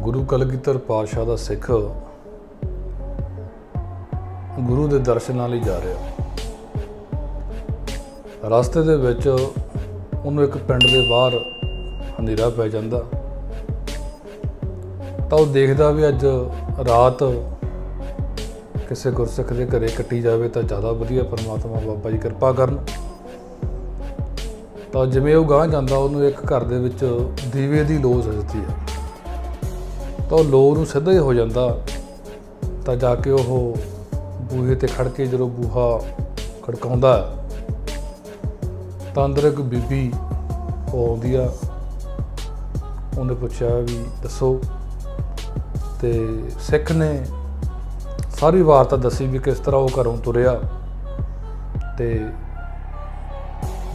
ਗੁਰੂ ਕਲਗੀਧਰ ਪਾਤਸ਼ਾਹ ਦਾ ਸਿੱਖ ਗੁਰੂ ਦੇ ਦਰਸ਼ਨਾਂ ਲਈ ਜਾ ਰਿਹਾ। ਰਸਤੇ ਦੇ ਵਿੱਚ ਉਹਨੂੰ ਇੱਕ ਪਿੰਡ ਦੇ ਬਾਹਰ ਹਨੇਰਾ ਪੈ ਜਾਂਦਾ। ਤਾਂ ਉਹ ਦੇਖਦਾ ਵੀ ਅੱਜ ਰਾਤ ਕਿਸੇ ਗੁਰਸਿੱਖ ਦੇ ਘਰੇ ਕੱਟੀ ਜਾਵੇ ਤਾਂ ਜ਼ਿਆਦਾ ਵਧੀਆ ਪਰਮਾਤਮਾ ਬਾਬਾ ਜੀ ਕਿਰਪਾ ਕਰਨ। ਤਾਂ ਜਿਵੇਂ ਉਹ ਗਾਂ ਜਾਂਦਾ, ਉਹਨੂੰ ਇੱਕ ਘਰ ਦੇ ਵਿੱਚ ਦੀਵੇ ਦੀ ਲੋ ਸਜਦੀ ਹੈ ਤਾਂ ਉਹ ਲੋ ਨੂੰ ਸਿੱਧਾ ਹੀ ਹੋ ਜਾਂਦਾ। ਤਾਂ ਜਾ ਕੇ ਉਹ ਬੂਹੇ ਤੇ ਖੜ ਕੇ ਜਦੋਂ ਬੂਹਾ ਖੜਕਾਉਂਦਾ, ਤਾਂ ਅੰਦਰ ਇੱਕ ਬੀਬੀ ਉਹ ਆਉਂਦੀ ਆ। ਉਹਨੇ ਪੁੱਛਿਆ ਵੀ ਦੱਸੋ। ਤੇ ਸਿੱਖ ਨੇ ਸਾਰੀ ਵਾਰਤਾ ਦੱਸੀ ਵੀ ਕਿਸ ਤਰ੍ਹਾਂ ਉਹ ਘਰੋਂ ਤੁਰਿਆ ਤੇ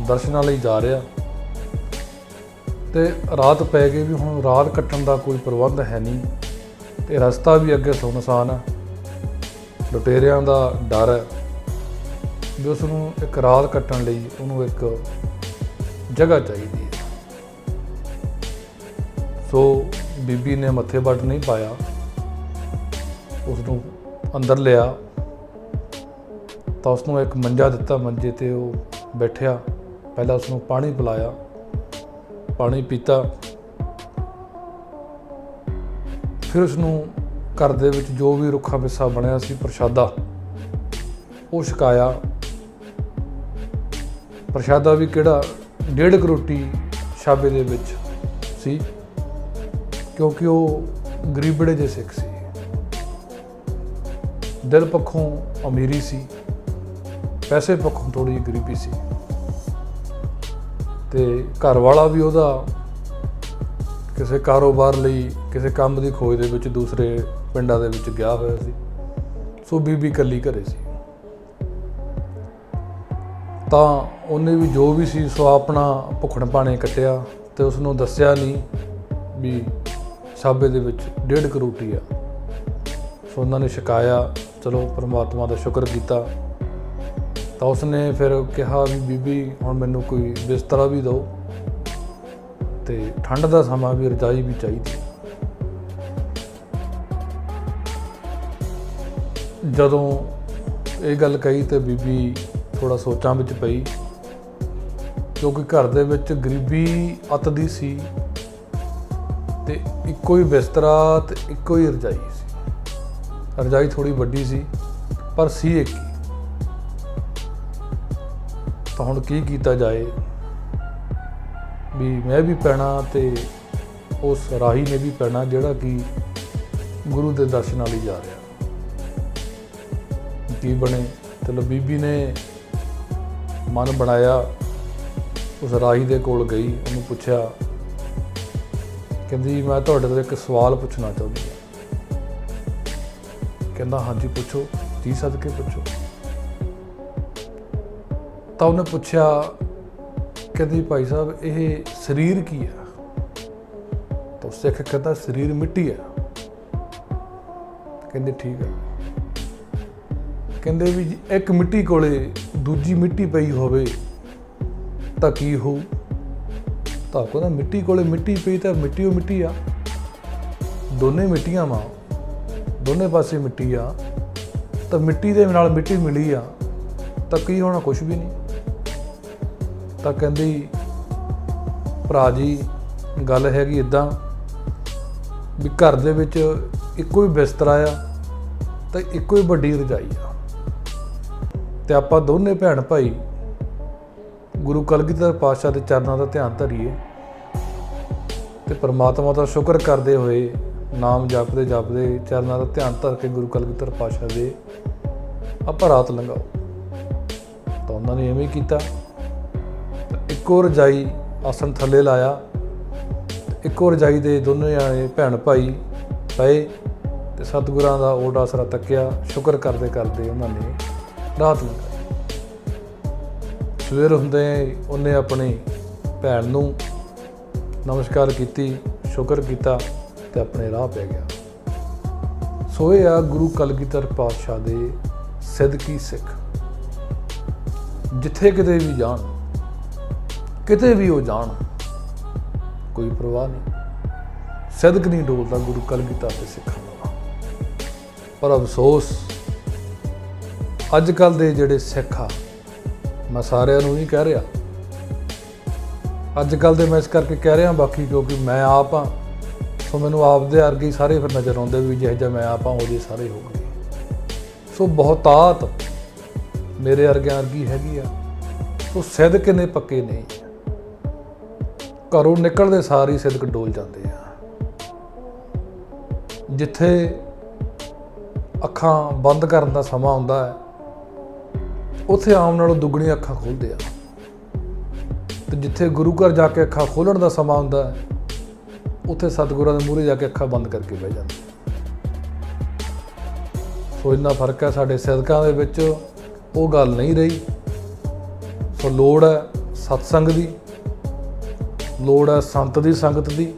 ਦਰਸ਼ਨਾਂ ਲਈ ਜਾ ਰਿਹਾ। ਤੇ ਰਾਤ ਪੈ ਗਈ ਵੀ ਹੁਣ ਰਾਤ ਕੱਟਣ ਦਾ ਕੋਈ ਪ੍ਰਬੰਧ ਹੈ ਨਹੀਂ ਤੇ ਰਸਤਾ ਵੀ ਅੱਗੇ ਸੁੰਨਸਾਨ ਹੈ ਲੁਟੇਰਿਆਂ ਦਾ ਡਰ ਹੈ ਵੀ ਉਸ ਨੂੰ ਇੱਕ ਰਾਤ ਕੱਟਣ ਲਈ ਉਹਨੂੰ ਇੱਕ ਜਗ੍ਹਾ ਚਾਹੀਦੀ ਹੈ। ਸੋ ਬੀਬੀ ਨੇ ਮੱਥੇ ਵੱਟ ਨਹੀਂ ਪਾਇਆ। ਉਸ ਨੂੰ ਅੰਦਰ ਲਿਆ। ਤਾਂ ਉਸ ਨੂੰ ਇੱਕ ਮੰਜਾ ਦਿੱਤਾ, ਮੰਜੇ ਤੇ ਉਹ ਬੈਠਿਆ। ਪਹਿਲਾਂ ਉਸ ਨੂੰ ਪਾਣੀ ਪਿਲਾਇਆ। ਪਾਣੀ ਪੀਤਾ। ਫਿਰ ਉਸ ਨੂੰ ਘਰ ਦੇ ਵਿੱਚ ਜੋ ਵੀ ਰੁੱਖਾ ਮਿੱਸਾ ਬਣਿਆ ਸੀ ਪ੍ਰਸ਼ਾਦਾ, ਉਹ ਛਕਾਇਆ। ਪ੍ਰਸ਼ਾਦਾ ਵੀ ਕਿਹੜਾ ਡੇਢ ਕੁ ਰੋਟੀ ਛਾਬੇ ਦੇ ਵਿੱਚ ਸੀ, ਕਿਉਂਕਿ ਉਹ ਗਰੀਬੜੇ ਦੇ ਸਿੱਖ ਸੀ। ਦਿਲ ਪੱਖੋਂ ਅਮੀਰੀ ਸੀ, ਪੈਸੇ ਪੱਖੋਂ ਥੋੜੀ ਗਰੀਬੀ ਸੀ। ਤੇ ਘਰ ਵਾਲਾ ਵੀ ਉਹਦਾ ਕਿਸੇ ਕਾਰੋਬਾਰ ਲਈ, ਕਿਸੇ ਕੰਮ ਦੀ ਖੋਜ ਦੇ ਵਿੱਚ ਦੂਸਰੇ ਪਿੰਡਾਂ ਦੇ ਵਿੱਚ ਗਿਆ ਹੋਇਆ ਸੀ। ਸੋ ਬੀਬੀ ਇਕੱਲੀ ਘਰੇ ਸੀ। ਤਾਂ ਉਹਨੇ ਵੀ ਜੋ ਵੀ ਸੀ ਸੋ ਆਪਣਾ ਭੁੱਖਣ ਪਾਣੇ ਕੱਟਿਆ ਤੇ ਉਸ ਨੂੰ ਦੱਸਿਆ ਨਹੀਂ ਵੀ ਸਾਬੇ ਦੇ ਵਿੱਚ ਡੇਢ ਕੁ ਰੋਟੀ ਆ। ਸੋ ਉਹਨਾਂ ਨੇ ਛਕਾਇਆ, ਚਲੋ ਪਰਮਾਤਮਾ ਦਾ ਸ਼ੁਕਰ ਕੀਤਾ। ਤਾਂ ਉਸਨੇ ਫਿਰ ਕਿਹਾ ਵੀ ਬੀਬੀ, ਹੁਣ ਮੈਨੂੰ ਕੋਈ ਬਿਸਤਰਾ ਵੀ ਦਿਓ ਤੇ ਠੰਡ ਦਾ ਸਮਾਂ ਵੀ, ਰਜਾਈ ਵੀ ਚਾਹੀਦੀ ਜਦੋਂ ਇਹ ਗੱਲ ਕਹੀ ਤੇ ਬੀਬੀ ਥੋੜਾ ਸੋਚਾਂ ਵਿੱਚ ਪਈ, ਕਿਉਂਕਿ ਘਰ ਦੇ ਵਿੱਚ ਗਰੀਬੀ ਅਤ ਦੀ ਸੀ ਤੇ ਇੱਕੋ ਹੀ ਬਿਸਤਰਾ ਤੇ ਇੱਕੋ ਹੀ ਰਜਾਈ ਸੀ। ਰਜਾਈ ਥੋੜੀ ਵੱਡੀ ਸੀ, ਪਰ ਸੀ ਇੱਕ ਹੀ। ਤਾਂ ਹੁਣ ਕੀ ਕੀਤਾ ਜਾਏ? ਵੀ ਮੈਂ ਵੀ ਪੈਣਾ ਤੇ ਉਸ ਰਾਹੀ ਨੇ ਵੀ ਪੈਣਾ ਜਿਹੜਾ ਕਿ ਗੁਰੂ ਦੇ ਦਰਸ਼ਨਾਂ ਲਈ ਜਾ ਰਿਹਾ। ਕੀ ਬਣੇ? ਚਲੋ ਬੀਬੀ ਨੇ ਮਨ ਬਣਾਇਆ, ਉਸ ਰਾਹੀ ਦੇ ਕੋਲ ਗਈ, ਉਹਨੂੰ ਪੁੱਛਿਆ, ਕਹਿੰਦੀ, ਮੈਂ ਤੁਹਾਡੇ ਤੋਂ ਇੱਕ ਸਵਾਲ ਪੁੱਛਣਾ ਚਾਹੁੰਦੀ ਹਾਂ। ਕਹਿੰਦਾ, ਹਾਂਜੀ, ਪੁੱਛੋ ਜੀ ਸਦਕੇ ਪੁੱਛੋ। ਤਾਂ ਉਹਨੇ ਪੁੱਛਿਆ, ਕਹਿੰਦੀ ਭਾਈ ਸਾਹਿਬ, ਇਹ ਸਰੀਰ ਕੀ ਹੈ ਤਾਂ ਸਿੱਖ ਕਹਿੰਦਾ, ਸਰੀਰ ਮਿੱਟੀ ਹੈ ਕਹਿੰਦੇ ਠੀਕ ਹੈ ਕਹਿੰਦੇ ਵੀ ਜੀ ਇੱਕ ਮਿੱਟੀ ਕੋਲੇ ਦੂਜੀ ਮਿੱਟੀ ਪਈ ਹੋਵੇ, ਤਾਂ ਕੀ ਹੋਊ? ਤਾਂ ਕਹਿੰਦਾ, ਮਿੱਟੀ ਕੋਲੇ ਮਿੱਟੀ ਪਈ ਤਾਂ ਮਿੱਟੀ ਉਹ ਮਿੱਟੀ ਆ। ਦੋਨੇ ਮਿੱਟੀਆਂ ਵਾਂ। ਦੋਨੇ ਪਾਸੇ ਮਿੱਟੀ ਆ। ਤਾਂ ਮਿੱਟੀ ਦੇ ਨਾਲ ਮਿੱਟੀ ਮਿਲੀ ਆ, ਤਾਂ ਕੀ ਹੋਣਾ ਕੁਝ ਵੀ ਨਹੀਂ। ਤਾਂ ਕਹਿੰਦੀ, ਭਰਾ ਜੀ, ਗੱਲ ਹੈਗੀ ਇਦਾਂ ਵੀ ਘਰ ਦੇ ਵਿੱਚ ਇੱਕੋ ਹੀ ਬਿਸਤਰਾ ਆ ਤਾਂ ਇੱਕੋ ਹੀ ਵੱਡੀ ਰਜਾਈ ਆ। ਤੇ ਆਪਾਂ ਦੋਨੇ ਭੈਣ ਭਾਈ ਗੁਰੂ ਕਲਗੀਧਰ ਪਾਤਸ਼ਾਹ ਦੇ ਚਰਨਾਂ ਦਾ ਧਿਆਨ ਧਰੀਏ ਤੇ ਪ੍ਰਮਾਤਮਾ ਦਾ ਸ਼ੁਕਰ ਕਰਦੇ ਹੋਏ ਨਾਮ ਜਪਦੇ ਜਪਦੇ ਚਰਨਾਂ ਦਾ ਧਿਆਨ ਧਰ ਕੇ ਗੁਰੂ ਕਲਗੀਧਰ ਪਾਤਸ਼ਾਹ ਦੇ ਆਪਾਂ ਰਾਤ ਲੰਘਾਓ। ਤਾਂ ਉਹਨਾਂ ਨੇ ਐਵੇਂ ਹੀ ਕੀਤਾ। ਇੱਕੋ ਰਜਾਈ ਆਸਣ ਥੱਲੇ ਲਾਇਆ। ਇੱਕੋ ਰਜਾਈ ਦੇ ਦੋਨੋਂ ਜਾਣੇ ਭੈਣ ਭਾਈ ਪਏ ਤੇ ਸਤਿਗੁਰਾਂ ਦਾ ਓਟ ਆਸਰਾ ਤੱਕਿਆ। ਸ਼ੁਕਰ ਕਰਦੇ ਕਰਦੇ ਉਹਨਾਂ ਨੇ ਰਾਤ ਲੰਘਾਈ ਸਵੇਰ ਹੁੰਦੇ ਉਹਨੇ ਆਪਣੀ ਭੈਣ ਨੂੰ ਨਮਸਕਾਰ ਕੀਤੀ, ਸ਼ੁਕਰ ਕੀਤਾ ਤੇ ਆਪਣੇ ਰਾਹ ਪੈ ਗਿਆ। ਸੋ ਇਹ ਆ ਗੁਰੂ ਕਲਗੀਧਰ ਪਾਤਸ਼ਾਹ ਦੇ ਸਿੱਧਕੀ ਸਿੱਖ। ਜਿੱਥੇ ਕਿਤੇ ਵੀ ਜਾਣ ਕਿਤੇ ਵੀ ਉਹ ਜਾਣ। ਕੋਈ ਪਰਵਾਹ ਨਹੀਂ। ਸਿਦਕ ਨਹੀਂ ਡੋਲਦਾ ਗੁਰੂ ਕਲਗੀਧਰ ਦੇ ਸਿੱਖਾਂ ਦਾ। ਪਰ ਅਫਸੋਸ ਅੱਜ ਕੱਲ ਦੇ ਜਿਹੜੇ ਸਿੱਖ ਆ, ਮੈਂ ਸਾਰਿਆਂ ਨੂੰ ਨਹੀਂ ਕਹਿ ਰਿਹਾ। ਅੱਜ ਕੱਲ ਦੇ ਮੈਂ ਇਸ ਕਰਕੇ ਕਹਿ ਰਿਹਾ ਬਾਕੀ ਕਿਉਂਕਿ ਮੈਂ ਆਪ ਆ ਸੋ ਮੈਨੂੰ ਆਪਦੇ ਵਰਗੇ ਸਾਰੇ ਫਿਰ ਨਜ਼ਰ ਆਉਂਦੇ ਵੀ ਜਿਹੋ ਜਿਹਾ ਮੈਂ ਆਪ ਆ ਉਹਦੇ ਸਾਰੇ ਹੋ ਗਏ। ਸੋ ਬਹੁਤਾਤ ਮੇਰੇ ਵਰਗਿਆਂ ਵਰਗੀ ਹੈਗੀ ਆ। ਸੋ ਸਿਦਕ ਕਿੰਨੇ ਪੱਕੇ ਨੇ। ਘਰੋਂ ਨਿਕਲਦੇ ਸਾਰ ਹੀ ਸਿਦਕ ਡੋਲ ਜਾਂਦੇ ਆ। ਜਿੱਥੇ ਅੱਖਾਂ ਬੰਦ ਕਰਨ ਦਾ ਸਮਾਂ ਹੁੰਦਾ ਹੈ, ਉੱਥੇ ਆਮ ਨਾਲੋਂ ਦੁੱਗਣੀਆਂ ਅੱਖਾਂ ਖੋਲਦੇ ਆ। ਤੇ ਜਿੱਥੇ ਗੁਰੂ ਘਰ ਜਾ ਕੇ ਅੱਖਾਂ ਖੋਲਣ ਦਾ ਸਮਾਂ ਹੁੰਦਾ ਹੈ, ਉੱਥੇ ਸਤਿਗੁਰਾਂ ਦੇ ਮੂਹਰੇ ਜਾ ਕੇ ਅੱਖਾਂ ਬੰਦ ਕਰਕੇ ਬਹਿ ਜਾਂਦੇ ਸੋ ਇੰਨਾ ਫ਼ਰਕ ਹੈ ਸਾਡੇ ਸਿਦਕਾਂ ਦੇ ਵਿੱਚ, ਉਹ ਗੱਲ ਨਹੀਂ ਰਹੀ। ਸੋ ਲੋੜ ਹੈ ਸਤਸੰਗ ਦੀ। ਲੋੜ ਹੈ ਸੰਤ ਦੀ ਸੰਗਤ ਦੀ।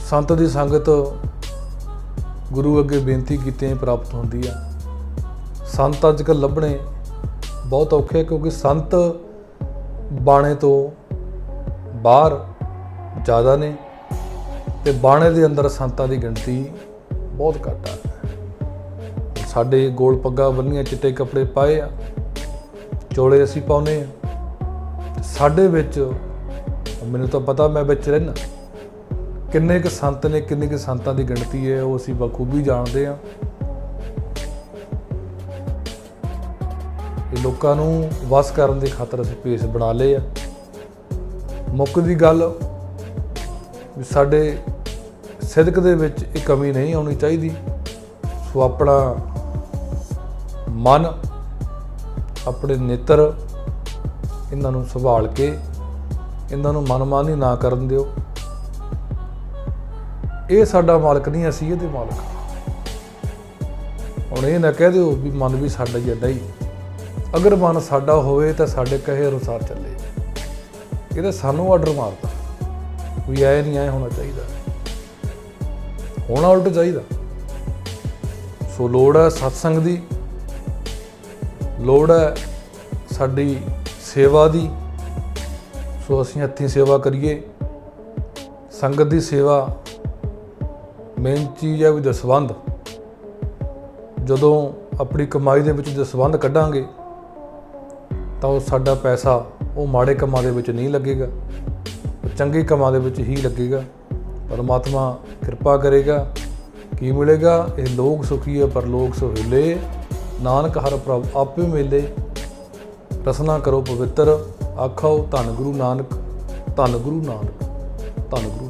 ਸੰਤ ਦੀ ਸੰਗਤ ਗੁਰੂ ਅੱਗੇ ਬੇਨਤੀ ਕੀਤਿਆਂ ਪ੍ਰਾਪਤ ਹੁੰਦੀ ਆ ਸੰਤ ਅੱਜ ਕੱਲ੍ਹ ਲੱਭਣੇ ਬਹੁਤ ਔਖੇ ਕਿਉਂਕਿ ਸੰਤ ਬਾਣੇ ਤੋਂ ਬਾਹਰ ਜ਼ਿਆਦਾ ਨੇ ਤੇ ਬਾਣੇ ਦੇ ਅੰਦਰ ਸੰਤਾਂ ਦੀ ਗਿਣਤੀ ਬਹੁਤ ਘੱਟ ਆ। ਸਾਡੇ ਗੋਲ ਪੱਗਾ ਬੰਨੀਆਂ, ਚਿੱਟੇ ਕੱਪੜੇ ਪਾਏ ਆ, ਚੋਲੇ ਅਸੀਂ ਪਾਉਨੇ ਆ। ਸਾਡੇ ਵਿੱਚ, ਮੈਨੂੰ ਤਾਂ ਪਤਾ ਮੈਂ ਵਿੱਚ ਰਹਿਣਾ ਕਿੰਨੇ ਕੁ ਸੰਤ ਨੇ, ਕਿੰਨੇ ਕੁ ਸੰਤਾਂ ਦੀ ਗਿਣਤੀ ਹੈ, ਉਹ ਅਸੀਂ ਬਖੂਬੀ ਜਾਣਦੇ ਆ ਇਹ ਲੋਕਾਂ ਨੂੰ ਵਸ ਕਰਨ ਦੀ ਖਾਤਰ ਅਸੀਂ ਪੇਸ ਬਣਾ ਲਏ ਆ। ਮੁੱਕ ਦੀ ਗੱਲ, ਵੀ ਸਾਡੇ ਸਿਦਕ ਦੇ ਵਿੱਚ ਇਹ ਕਮੀ ਨਹੀਂ ਆਉਣੀ ਚਾਹੀਦੀ। ਸੋ ਆਪਣਾ ਮਨ, ਆਪਣੇ ਨੇਤਰ ਇਹਨਾਂ ਨੂੰ ਸੰਭਾਲ ਕੇ ਇਹਨਾਂ ਨੂੰ ਮਨਮਾਨੀ ਨਾ ਕਰਨ ਦਿਓ। ਇਹ ਸਾਡਾ ਮਾਲਕ ਨਹੀਂ, ਅਸੀਂ ਇਹਦੇ ਮਾਲਕ ਹੁਣ ਇਹ ਨਾ ਕਹਿ ਦਿਓ ਵੀ ਮਨ ਵੀ ਸਾਡਾ ਹੀ ਹੈ, ਨਹੀਂ। ਅਗਰ ਮਨ ਸਾਡਾ ਹੋਵੇ ਤਾਂ ਸਾਡੇ ਕਹੇ ਅਨੁਸਾਰ ਚੱਲੇ। ਇਹ ਤਾਂ ਸਾਨੂੰ ਆਰਡਰ ਮਾਰਦਾ। ਵੀ ਐ ਨਹੀਂ ਐ ਹੋਣਾ ਚਾਹੀਦਾ। ਹੋਣਾ ਉਲਟ ਚਾਹੀਦਾ। ਸੋ ਲੋੜ ਹੈ ਸਤਸੰਗ ਦੀ। ਲੋੜ ਹੈ ਸਾਡੀ ਸੇਵਾ ਦੀ। ਸੋ ਅਸੀਂ ਹੱਥੀਂ ਸੇਵਾ ਕਰੀਏ। ਸੰਗਤ ਦੀ ਸੇਵਾ ਮੇਨ ਚੀਜ਼ ਹੈ ਵੀ ਦਸਵੰਧ। ਜਦੋਂ ਆਪਣੀ ਕਮਾਈ ਦੇ ਵਿੱਚ ਦਸਵੰਧ ਕੱਢਾਂਗੇ, ਤਾਂ ਉਹ ਸਾਡਾ ਪੈਸਾ ਉਹ ਮਾੜੇ ਕੰਮਾਂ ਦੇ ਵਿੱਚ ਨਹੀਂ ਲੱਗੇਗਾ। ਉਹ ਚੰਗੇ ਕੰਮਾਂ ਦੇ ਵਿੱਚ ਹੀ ਲੱਗੇਗਾ। ਪਰਮਾਤਮਾ ਕਿਰਪਾ ਕਰੇਗਾ। ਕੀ ਮਿਲੇਗਾ? ਇਹ ਲੋਕ ਸੁਖੀ ਹੈ, ਪਰ ਲੋਕ ਸੁਹਿਲੇ। ਨਾਨਕ ਹਰ ਪ੍ਰਭ ਆਪੇ ਮਿਲੇ। ਰਸਨਾ ਕਰੋ ਪਵਿੱਤਰ ਆਖੋ ਧੰਨ ਗੁਰੂ ਨਾਨਕ ਧੰਨ ਗੁਰੂ ਨਾਨਕ ਧੰਨ ਗੁਰੂ